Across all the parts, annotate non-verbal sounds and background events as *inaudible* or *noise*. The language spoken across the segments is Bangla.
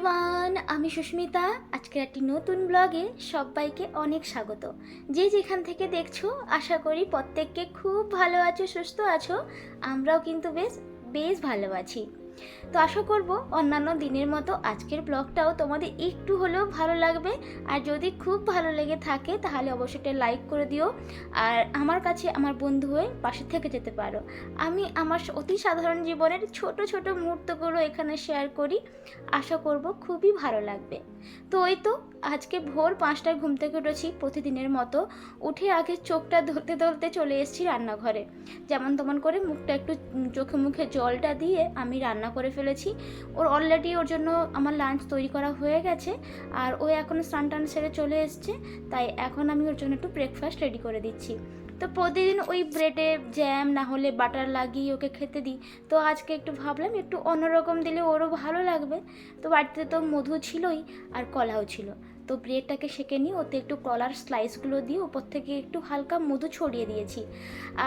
এভরিওয়ান আমি সুস্মিতা। আজকের একটি নতুন ব্লগে সবাইকে অনেক স্বাগত। যে যেখান থেকে দেখছ, আশা করি প্রত্যেককে খুব ভালো আছো, সুস্থ আছো। আমরাও কিন্তু বেশ বেশ ভালো আছি। তো আশা করব অন্যান্য দিনের মতো আজকের ব্লগটাও তোমাদের একটু হলেও ভালো লাগবে। আর যদি খুব ভালো লেগে থাকে, তাহলে অবশ্যই একটা লাইক করে দিও। আর আমার কাছে আমার বন্ধু হয়ে পাশে থেকে যেতে পারো। আমি আমার অতি সাধারণ জীবনের ছোট ছোট মুহূর্তগুলো এখানে শেয়ার করি। আশা করব খুবই ভালো লাগবে। তো ওই তো আজকে ভোর পাঁচটায় ঘুম থেকে উঠেছি প্রতিদিনের মতো। উঠে আগে চোখটা ধরতে ধরতে চলে এসেছি রান্নাঘরে। যেমন তেমন করে মুখটা একটু চোখে মুখে জলটা দিয়ে আমি রান্না করে ফেলেছি। ওর অলরেডি ওর জন্য আমার লাঞ্চ তৈরি করা হয়ে গেছে আর ও এখন স্নান টান সেরে চলে এসছে। তাই এখন আমি ওর জন্য একটু ব্রেকফাস্ট রেডি করে দিচ্ছি। তো প্রতিদিন ওই ব্রেডে জ্যাম না হলে বাটার লাগিয়ে ওকে খেতে দিই। তো আজকে একটু ভাবলাম, একটু অন্যরকম দিলে ওরও ভালো লাগবে। তো বাড়িতে তো মধু ছিলই আর কলাও ছিল। তো ব্রেডটাকে সেঁকে নিয়ে ওতে একটু কলার স্লাইসগুলো দিয়ে উপর থেকে একটু হালকা মধু ছড়িয়ে দিয়েছি।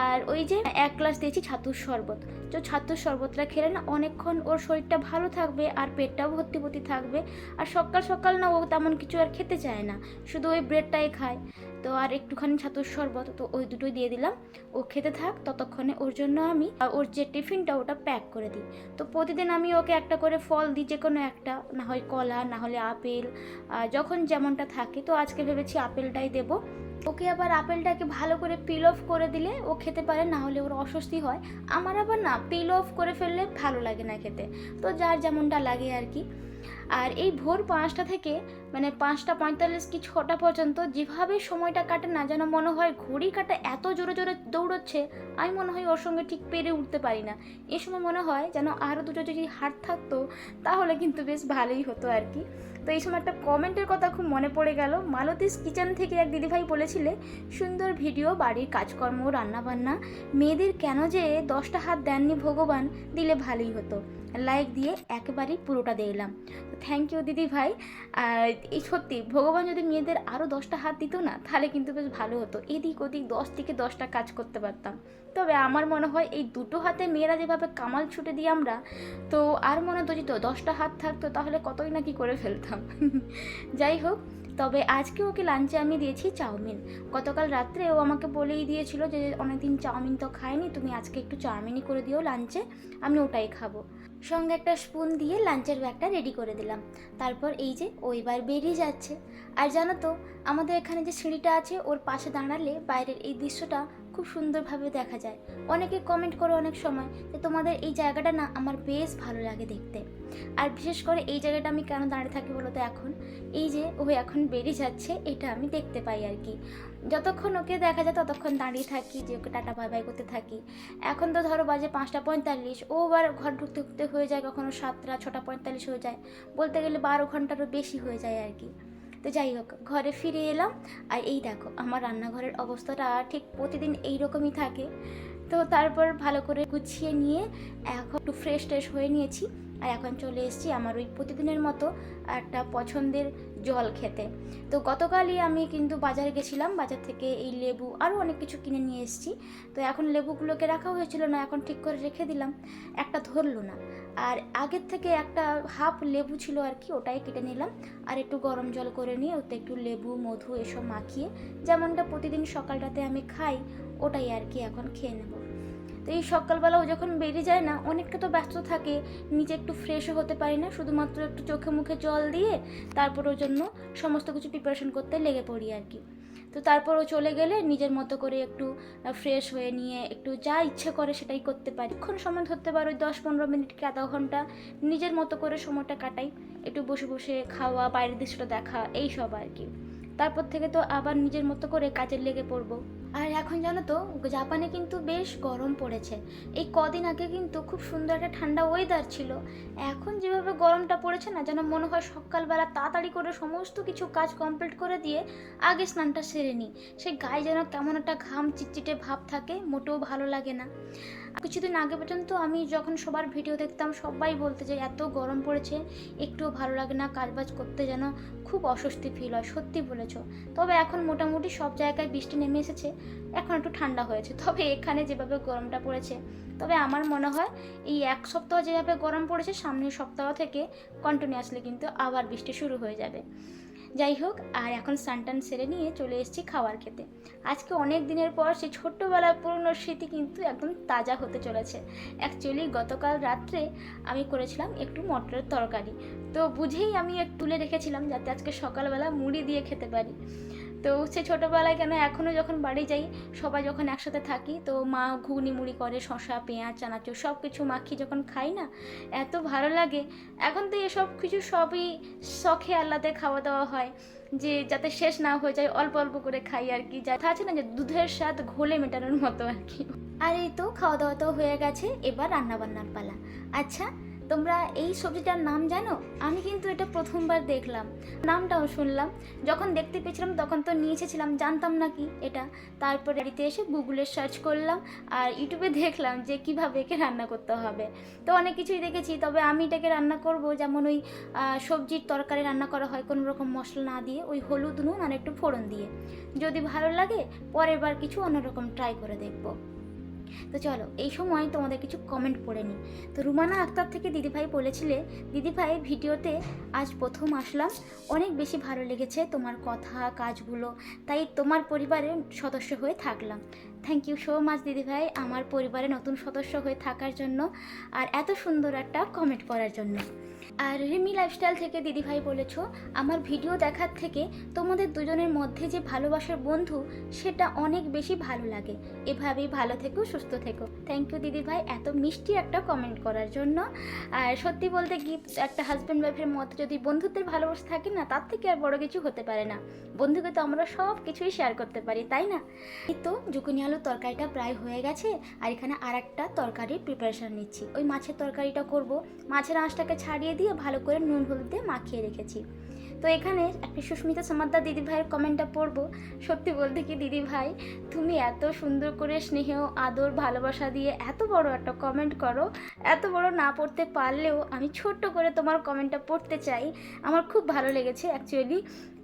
আর ওই যে এক গ্লাস দিয়েছি ছাতুর শরবত। তো ছাতুর শরবতটা খেলে না অনেকক্ষণ ওর শরীরটা ভালো থাকবে আর পেটটাও ভর্তি ভর্তি থাকবে। আর সকাল সকাল না ও তেমন কিছু আর খেতে চায় না। শুধু ওই ব্রেডটাই খায়। তো আর একটুখানি ছাতুর শরবত তো ওই দুটোই দিয়ে দিলাম। ও খেতে থাক, ততক্ষণে ওর জন্য আমি ওর যে টিফিনটা ওটা প্যাক করে দিই। তো প্রতিদিন আমি ওকে একটা করে ফল দিই যে কোনো একটা, না হয় কলা, না হলে আপেল যখন যেমনটা থাকে। তো আজকে ভেবেছি আপেলটাই দেবো। ওকে আবার আপেলটাকে ভালো করে পিল অফ করে দিলে ও খেতে পারে, না হলে ওর অস্বস্তি হয়। আমার আবার না পিল অফ করে ফেললে ভালো লাগে না খেতে। তো যার যেমনটা লাগে আর কি। আর এই ভোর পাঁচটা থেকে মানে পাঁচটা পঁয়তাল্লিশ কি ছটা পর্যন্ত যেভাবে সময়টা কাটে না, যেন মনে হয় ঘড়ি কাটা এত জোরে জোরে দৌড়চ্ছে, আমি মনে হয় ওর সঙ্গে ঠিক পেরে উঠতে পারি না। এ সময় মনে হয় যেন আরও দুটো যদি হাট থাকতো, তাহলে কিন্তু বেশ ভালোই হতো আর কি। তো এই সময় একটা কমেন্টের কথা খুব মনে পড়ে গেল। মালতীস কিচেন থেকে এক দিদিভাই বলেছিলে, সুন্দর ভিডিও, বাড়ির কাজকর্ম, রান্নাবান্না। মেয়েদের কেন যে দশটা হাত দেননি ভগবান, দিলে ভালোই হতো। লাইক দিয়ে একেবারেই পুরোটা দেখলাম তো থ্যাংক ইউ দিদি ভাই। এই সত্যি, ভগবান যদি মেয়েদের আরও দশটা হাত দিত না, তাহলে কিন্তু বেশ ভালো হতো। এদিক ওদিক দশ থেকে দশটা কাজ করতে পারতাম। তবে আমার মনে হয় এই দুটো হাতে মেয়েরা যেভাবে কামাল ছুটে দিই আমরা, তো আর মনে হতো যদি দশটা হাত থাকতো, তাহলে কতই না কি করে ফেলতাম। *laughs* যাই হোক তবে আজকে ওকে লাঞ্চে আমি দিয়েছি চাউমিন। গতকাল রাত্রে ও আমাকে বলেই দিয়েছিল যে অনেকদিন চাউমিন তো খায়নি, তুমি আজকে একটু চাউমিনই করে দিও লাঞ্চে আমি ওটাই খাব। সঙ্গে একটা স্পুন দিয়ে লাঞ্চের ব্যাগটা রেডি করে দিলাম। তারপর এই যে ও এবার বেরিয়ে যাচ্ছে। আর জানো তো, আমাদের এখানে যে সিঁড়িটা আছে, ওর পাশে দাঁড়ালে বাইরের এই দৃশ্যটা খুব সুন্দরভাবে দেখা যায়। অনেকে কমেন্ট করে অনেক সময় যে তোমাদের এই জায়গাটা না আমার বেশ ভালো লাগে দেখতে। আর বিশেষ করে এই জায়গাটা আমি কেন দাঁড়িয়ে থাকি বলো তো এখন? এই যে ও এখন বেরিয়ে যাচ্ছে, এটা আমি দেখতে পাই আর কি। যতক্ষণ ওকে দেখা যায় ততক্ষণ দাঁড়িয়ে থাকি যে ওকে টাটা বাই বাই করতে থাকি। এখন তো ধরো বাজে পাঁচটা পঁয়তাল্লিশ, ও আবার ঘর ঢুকতে ঢুকতে হয়ে যায় কখনো সাতটা, ছটা পঁয়তাল্লিশ হয়ে যায়। বলতে গেলে বারো ঘন্টারও বেশি হয়ে যায় আর কি। তো যাই হোক, ঘরে ফিরে এলাম। আর এই দেখো, আমার রান্নাঘরের অবস্থাটা ঠিক প্রতিদিন এই রকমই থাকে। তো তারপর ভালো করে গুছিয়ে নিয়ে এখন একটু ফ্রেশ ট্রেশ হয়ে নিয়েছি। আর এখন চলে এসেছি আমার ওই প্রতিদিনের মতো একটা পছন্দের জল খেতে। তো গতকালই আমি কিন্তু বাজারে গেছিলাম, বাজার থেকে এই লেবু আরও অনেক কিছু কিনে নিয়ে এসেছি। তো এখন লেবুগুলোকে রাখা হয়েছিল না, এখন ঠিক করে রেখে দিলাম। একটা ধরলো না। আগের থেকে একটা হাফ লেবু ছিল আর কি, ওটাই কেটে নিলাম। আর একটু গরম জল করে নিয়ে ওতে একটু লেবু, মধু এসব মাখিয়ে, যেমনটা প্রতিদিন সকালটাতে আমি খাই, ওটাই আর কি এখন খেয়ে নেব। তো এই সকালবেলাও যখন বেরিয়ে যায় না, অনেকটা তো ব্যস্ত থাকে, নিজে একটু ফ্রেশও হতে পারি না, শুধুমাত্র একটু চোখে মুখে জল দিয়ে, তারপর ওর জন্য সমস্ত কিছু প্রিপারেশন করতে লেগে পড়ি আর কি। তো তারপর ও চলে গেলে নিজের মতো করে একটু ফ্রেশ হয়ে নিয়ে একটু যা ইচ্ছে করে সেটাই করতে পারি। এখন সময় ধরতে পারো ওই দশ পনেরো মিনিট কি আধা ঘণ্টা নিজের মতো করে সময়টা কাটাই। একটু বসে বসে খাওয়া, বাইরের দৃশ্যটা দেখা, এই সব আর কি। তারপর থেকে তো আবার নিজের মতো করে কাজের লেগে পড়ব। আর এখন জানো তো, জাপানে কিন্তু বেশ গরম পড়েছে। এই কদিন আগে কিন্তু খুব সুন্দর একটা ঠান্ডা ওয়েদার ছিল। এখন যেভাবে গরমটা পড়েছে না, যেন মনে হয় সকালবেলা তাড়াতাড়ি করে সমস্ত কিছু কাজ কমপ্লিট করে দিয়ে আগে স্নানটা সেরে নিই। সেই গায়ে যেন কেমন একটা ঘাম, চিটচিটে ভাব থাকে, মোটেও ভালো লাগে না। কিছুদিন আগে পর্যন্ত আমি যখন সবার ভিডিও দেখতাম, সবাই বলতে যে এত গরম পড়েছে, একটুও ভালো লাগে না, কাজবাজ করতে যেন খুব অস্বস্তি ফিল হয়, সত্যি বলেছ। তবে এখন মোটামুটি সব জায়গায় বৃষ্টি নেমে এসেছে। এখন একটু ঠান্ডা হয়েছে। তবে এখানে যেভাবে গরমটা পড়েছে, তবে আমার মনে হয় এই এক সপ্তাহ যেভাবে গরম পড়েছে, সামনের সপ্তাহ থেকে কন্টিনিউয়াসলি কিন্তু আবার বৃষ্টি শুরু হয়ে যাবে। যাই হোক, আর এখন স্নান সেরে নিয়ে চলে এসেছি খাওয়ার খেতে। আজকে অনেক দিনের পর সেই ছোট্টবেলার পুরনো স্মৃতি কিন্তু একদম তাজা হতে চলেছে। অ্যাকচুয়ালি গতকাল রাত্রে আমি করেছিলাম একটু মটরের তরকারি। তো বুঝেই আমি তুলে রেখেছিলাম যাতে আজকে সকালবেলা মুড়ি দিয়ে খেতে পারি। তো সে ছোটোবেলায় কেন এখনও যখন বাড়ি যাই, সবাই যখন একসাথে থাকি, তো মা ঘুগনি মুড়ি করে শশা পেঁয়াজ, চানাচুর সব কিছু মাখি যখন খাই না, এত ভালো লাগে। এখন তো এসব কিছু সবই শখে আহ্লাদে খাওয়া দাওয়া হয়, যে যাতে শেষ না হয়ে যায়, অল্প অল্প করে খাই আর কি। যা আছে না যে দুধের স্বাদ ঘোলে মেটানোর মতো আর কি। আর এই তো, খাওয়া দাওয়া তো হয়ে গেছে, এবার রান্না বান্নার পালা। আচ্ছা তোমরা এই সবজিটার নাম জানো? আমি কিন্তু এটা প্রথমবার দেখলাম। নামটাও শুনলাম। যখন দেখতে পেয়েছিলাম, তখন তো নিয়ে এসেছিলাম, জানতাম না কি এটা। তারপর বাড়িতে এসে গুগলে সার্চ করলাম আর ইউটিউবে দেখলাম যে কীভাবে একে রান্না করতে হবে। তো অনেক কিছুই দেখেছি, তবে আমি এটাকে রান্না করব যেমন ওই সবজির তরকারি রান্না করা হয় কোনো রকম মশলা না দিয়ে, ওই হলুদ নুন আর একটু ফোড়ন দিয়ে। যদি ভালো লাগে, পরের বার কিছু অন্যরকম ট্রাই করে দেখব। তো চলো, এই সময় তোমাদের কিছু কমেন্ট পড়ে নিই। তো রুমানা আক্তার থেকে দিদিভাই বলেছিলে, দিদিভাই ভিডিওতে আজ প্রথম আসলাম। অনেক বেশি ভালো লেগেছে তোমার কথা, কাজগুলো, তাই তোমার পরিবারের সদস্য হয়ে থাকলাম। থ্যাংক ইউ সো মাচ দিদিভাই, আমার পরিবারে নতুন সদস্য হয়ে থাকার জন্য, আর এত সুন্দর একটা কমেন্ট করার জন্য। আর রিমি লাইফস্টাইল থেকে দিদিভাই বলেছ, আমার ভিডিও দেখার থেকে তোমাদের দুজনের মধ্যে যে ভালোবাসার বন্ধু, সেটা অনেক বেশি ভালো লাগে। এভাবেই ভালো থেকো, সুস্থ থেকো। থ্যাংক ইউ দিদিভাই, এত মিষ্টি একটা কমেন্ট করার জন্য। আর সত্যি বলতে কি একটা হাজব্যান্ড ওয়াইফের মতো যদি বন্ধুত্বের ভালোবাসা থাকে না, তার থেকে আর বড় কিছু হতে পারে না। বন্ধুকে তো আমরা সব কিছুই শেয়ার করতে পারি, তাই না? এই তো জুকুনি আলুর তরকারিটা প্রায় হয়ে গেছে, আর এখানে আর একটা তরকারির প্রিপারেশান নিচ্ছি। ওই মাছের তরকারিটা করব, মাছের আঁশটাকে ছাড়িয়ে দিয়ে ভালো করে নুন হলুদ দিয়ে মাখিয়ে রেখেছি। তো এখানে একটা সুস্মিতা সমাদ্দার দিদি ভাইয়ের কমেন্টটা পড়ব। সত্যি বলতে কি দিদি ভাই তুমি এত সুন্দর করে স্নেহ, আদর, ভালোবাসা দিয়ে এত বড় একটা কমেন্ট করো। এত বড় না পড়তে পারলেও আমি ছোট্ট করে তোমার কমেন্টটা পড়তে চাই। আমার খুব ভালো লেগেছে অ্যাকচুয়ালি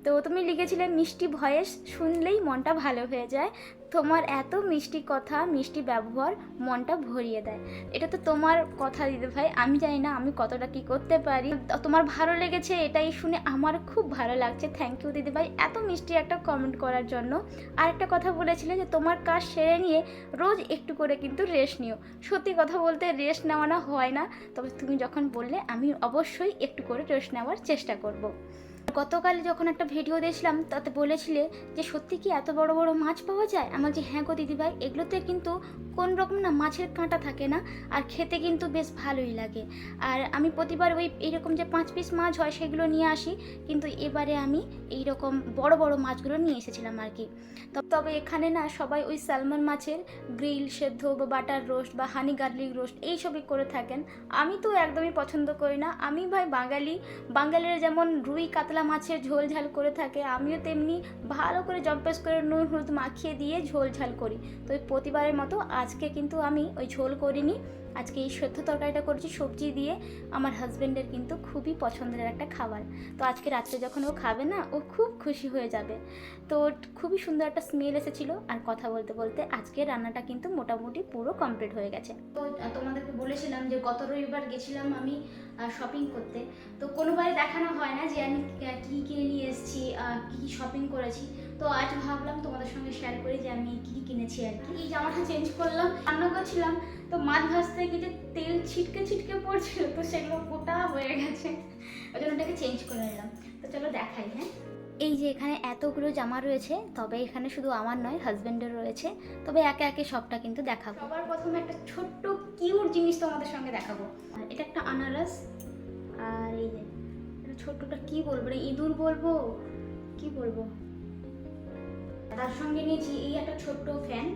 তো তুমি লিখেছিলে মিষ্টি ভয়েস, শুনলেই মনটা ভালো হয়ে যায়। তোমার এত মিষ্টি কথা, মিষ্টি ব্যবহার, মনটা ভরিয়ে দেয়। এটা তো তোমার কথা দিদি ভাই, আমি জানি না আমি কতটা কি করতে পারি। তোমার ভালো লেগেছে এটাই শুনে আমার খুব ভালো লাগছে। থ্যাংক ইউ দিদি ভাই, এত মিষ্টি একটা কমেন্ট করার জন্য। আর একটা কথা বলেছিলে যে তোমার কাজ সেরে নিয়ে রোজ একটু করে কিন্তু রেস্ট নিও। সত্যি কথা বলতে রেস্ট নেওয়ানো হয় না, তবে তুমি যখন বললে আমি অবশ্যই একটু করে রেস্ট নেওয়ার চেষ্টা করব। গতকাল যখন একটা ভিডিও দেখছিলাম তাতে বলেছিলে যে সত্যি কি এত বড় বড় মাছ পাওয়া যায়? আমার যে হ্যাঁ গো দিদিভাই, এগুলোতে কিন্তু কোন রকম না মাছের কাঁটা থাকে না, আর খেতে কিন্তু বেশ ভালোই লাগে। আর আমি প্রতিবার ওই এইরকম যে পাঁচ পিস মাছ হয় সেগুলো নিয়ে আসি, কিন্তু এবারে আমি এই রকম বড় বড় মাছগুলো নিয়ে এসেছিলাম আর কি। তবে এখানে না সবাই ওই স্যালমন মাছের গ্রিল, সেদ্ধ বা বাটার রোস্ট বা হানি গার্লিক রোস্ট এইসবই করে থাকেন। আমি তো একদমই পছন্দ করি না। আমি ভাই বাঙালি, বাঙালিরা যেমন রুই, কাতলা মাছের ঝোল ঝাল করে থাকে, আমিও তেমনি ভালো করে জম্পেস করে নুন হলুদ মাখিয়ে দিয়ে ঝোল ঝাল করি। তো ওই প্রতিবারের মতো আজকে কিন্তু আমি ওই ঝোল করিনি। আজকে এই সেদ্ধ তরকারিটা করেছি সবজি দিয়ে। আমার হাজব্যান্ডের কিন্তু খুবই পছন্দের একটা খাবার। তো আজকে রাত্রে যখন ও খাবে না, ও খুব খুশি হয়ে যাবে। তো খুবই সুন্দর একটা স্মেল এসেছিল। আর কথা বলতে বলতে আজকে রান্নাটা কিন্তু মোটামুটি পুরো কমপ্লিট হয়ে গেছে। তো তোমাদেরকে বলেছিলাম যে গত রবিবার গেছিলাম আমি শপিং করতে। তো কোনোবারই দেখানো হয় না যে আমি কী কিনে নিয়ে এসেছি কী শপিং করেছি। তো আজ ভাবলাম তোমাদের সঙ্গে শেয়ার করি যে আমি কী কিনেছি আর কি। এই জামাটা চেঞ্জ করলাম রান্না করছিলাম তো মাছ ভাজতে গিয়ে যে তেল ছিটকে ছিটকে পড়ছিল, তো সেগুলো গোটা হয়ে গেছে। ওই জন্য ওটাকে চেঞ্জ করে নিলাম। তো চলো দেখাই হ্যাঁ? এই যে এখানে এতগুলো জামা রয়েছে, তবে এখানে শুধু আমার নয় হাজব্যান্ডের রয়েছে। তবে একে একে সবটা কিন্তু দেখাবো। সবার প্রথমে একটা ছোট্ট কিউট জিনিস তোমাদের সঙ্গে দেখাবো। এটা একটা আনারস, আর এই যে ছোট্টটা কি বলব রে? ইঁদুর বলব? কি বলব? তার সঙ্গে নিয়েছি এই একটা ছোট্ট ফ্যান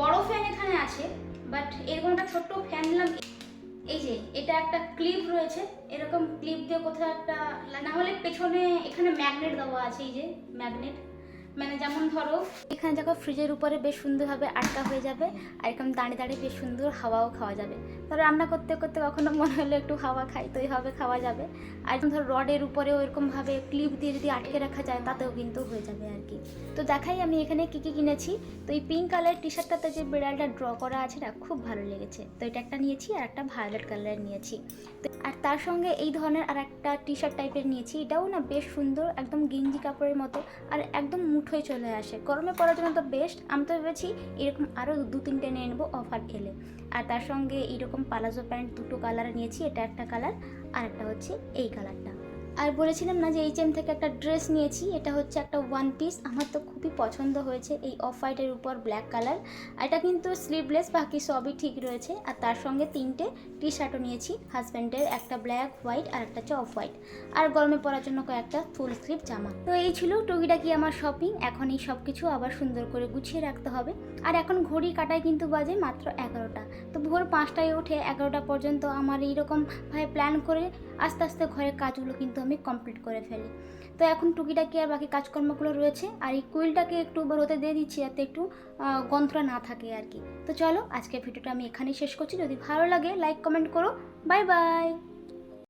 বড় ফ্যান এখানে আছে বাট এরকম একটা ছোট্ট ফ্যান নিলাম এই যে, এটা একটা ক্লিপ রয়েছে। এরকম ক্লিপ দিয়ে কোথাও একটা না হলে পেছনে এখানে ম্যাগনেট দেওয়া আছে, এই যে ম্যাগনেট মানে যেমন ধরো, এখানে যখন ফ্রিজের উপরে বেশ সুন্দরভাবে আটকা হয়ে যাবে, আর এরকম দাঁড়িয়ে দাঁড়িয়ে বেশ সুন্দর হাওয়াও খাওয়া যাবে। ধরো রান্না করতে করতে কখনো মনে হলো একটু হাওয়া খাই, তো এইভাবে খাওয়া যাবে। আর ধরো রডের উপরেও এরকমভাবে ক্লিপ দিয়ে যদি আটকে রাখা যায়, তাতেও কিন্তু হয়ে যাবে আর কি। তো দেখাই আমি এখানে কী কী কিনেছি। তো এই পিঙ্ক কালার টি শার্টটাতে যে বিড়ালটা ড্র করা আছে, না খুব ভালো লেগেছে। তো এটা একটা নিয়েছি আর একটা ভায়োলেট কালারের নিয়েছি। তো আর তার সঙ্গে এই ধরনের আর একটা টি শার্ট টাইপের নিয়েছি। এটাও না বেশ সুন্দর, একদম গেঞ্জি কাপড়ের মতো, আর একদম মুঠোয় চলে আসে। গরমে পড়ার জন্য তো বেস্ট আমি তো ভেবেছি এরকম আরও দু, তিনটে নিয়ে নেব অফার এলে আর তার সঙ্গে এইরকম পালাজো প্যান্ট দুটো কালার নিয়েছি। এটা একটা কালার আর একটা হচ্ছে এই কালারটা আর বলেছিলাম না যে এইচ এম থেকে একটা ড্রেস নিয়েছি, এটা হচ্ছে একটা ওয়ান পিস আমার তো খুবই পছন্দ হয়েছে এই অফ হোয়াইটের উপর ব্ল্যাক কালার আর এটা কিন্তু স্লিভলেস বাকি সবই ঠিক রয়েছে। আর তার সঙ্গে তিনটে টি শার্টও নিয়েছি হাজব্যান্ডের একটা ব্ল্যাক হোয়াইট আর একটা হচ্ছে অফ হোয়াইট আর গরমে পরার জন্য কয়েকটা ফুল স্লিভ জামা। তো এই ছিল টুকিটাকি আমার শপিং এখন এই সব কিছু আবার সুন্দর করে গুছিয়ে রাখতে হবে। আর এখন ঘড়ি কাটায় কিন্তু বাজে মাত্র এগারোটা। তো ভোর পাঁচটায় উঠে এগারোটা পর্যন্ত আমার এইরকমভাবে প্ল্যান করে আস্তে আস্তে ঘরের কাজগুলো কিন্তু আমি কমপ্লিট করে ফেলি। তো এখন টুকিটাকি আর বাকি কাজকর্মগুলো রয়েছে আর এই কুইলটাকে একটু রোদে দিয়ে দিচ্ছি যাতে একটু গন্ধটা না থাকে আর কি। তো চলো আজকের ভিডিওটা আমি এখানেই শেষ করছি। যদি ভালো লাগে লাইক কমেন্ট করো। Bye bye